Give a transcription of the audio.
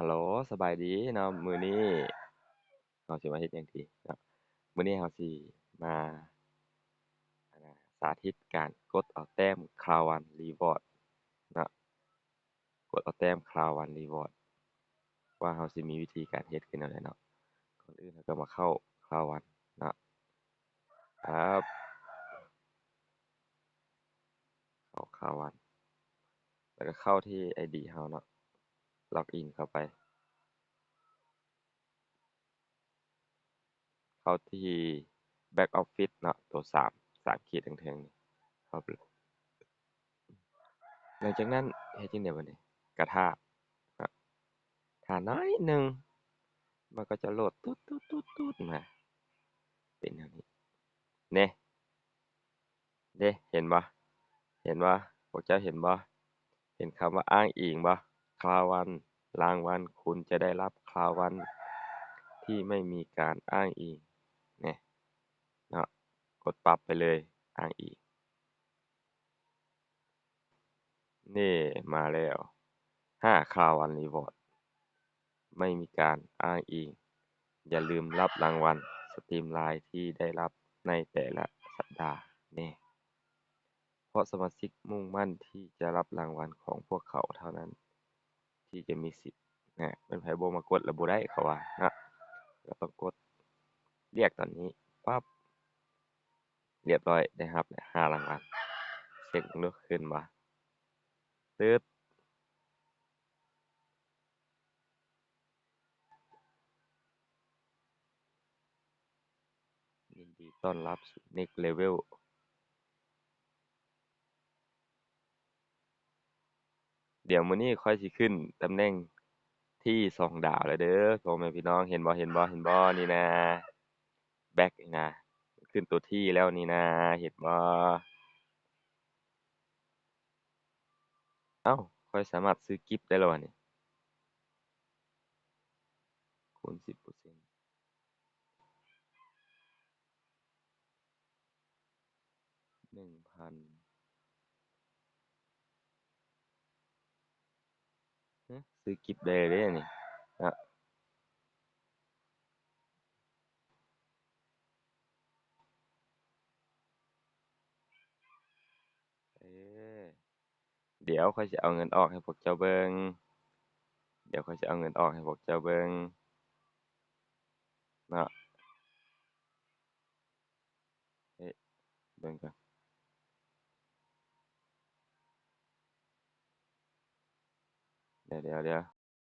ฮัลโหลสบายดีเนาะมื้อนี้เราสิมาเฮ็ดหยังดีเนาะมื้อนี้เราสิมาอันน่ะสาธิตการกดเอาแต้ม Crown One Reward เนาะกดเอาแต้ม Crown One Reward ว่าเราสิมีวิธีการเฮ็ดคือแนวใดเนาะก่อนอื่นเราก็มาเข้า Crown One เนาะครับเข้า Crown One แล้วก็เข้าที่ ID เราเนาะ ล็อกอินเข้าไป เข้าที่ Back Office เนาะตัว3 3ขีดเทิงๆนี่เข้าไปหลังจากนั้นเฮ็ดจั่งใดบัดนี้ก็ท่าเนาะท่าน้อยหนึ่งมันก็จะโหลดตูดๆๆๆมาเป็นแนวนี้แหน่เด้เห็นบ่เห็นบ่พวกเจ้าเห็นบ่เห็นคำว่าอ้างอิงบ่ Crown One รางวัลคุณจะได้รับ Crown One ที่ไม่มีการอ้างอิงแหน่เนาะกดปั๊บไปเลยอ้างอิงนี่มาแล้ว5 Crown One Reward ไม่มีการอ้างอิงอย่าลืมรับรางวัลสตรีมไลน์ที่ได้รับในแต่ละสัปดาห์แหน่เพราะสมาชิกมุ่งมั่นที่จะรับรางวัลของพวกเขาเท่านั้น ที่จะมีสิทธิ์น่แม่นไผบ่มากดแล้วบ่ได้เขาว่าเนาะก็ต้องกดเรียกตอนนี้ปั๊บเรียบร้อยได้รับแล้ว5รางวัลเช็กเบิ่งดูขึ้นบ่ตึ๊ดยินดีต้อนรับสู่ Next Level เดี๋ยวมื้อนี้ค่อยสิขึ้นตำแหน่งที่2ดาวแล้วเด้อพ่อแม่พี่น้องเห็นบ่เห็นบ่เห็นบ่นี่นะ Back นี่นะ ขึ้นตัวที่แล้วนี่นะ เห็นบ่อ้าวข้อยสามารถซื้อกิฟต์ได้แล้วบัดนี้คูณ10% 1,000ฮะซื้ ซื้อกิฟต์ได้เลยเด้นี่เนะเออเดี๋ยวข้อยสิเอาเงินออกให้พวกเจ้าเบิงเดี๋ยวข้อยสิเอาเงินออกให้พวกเจ้าเบิงเนะเอ๊ะเบิงก่อน เดี๋ยวๆๆ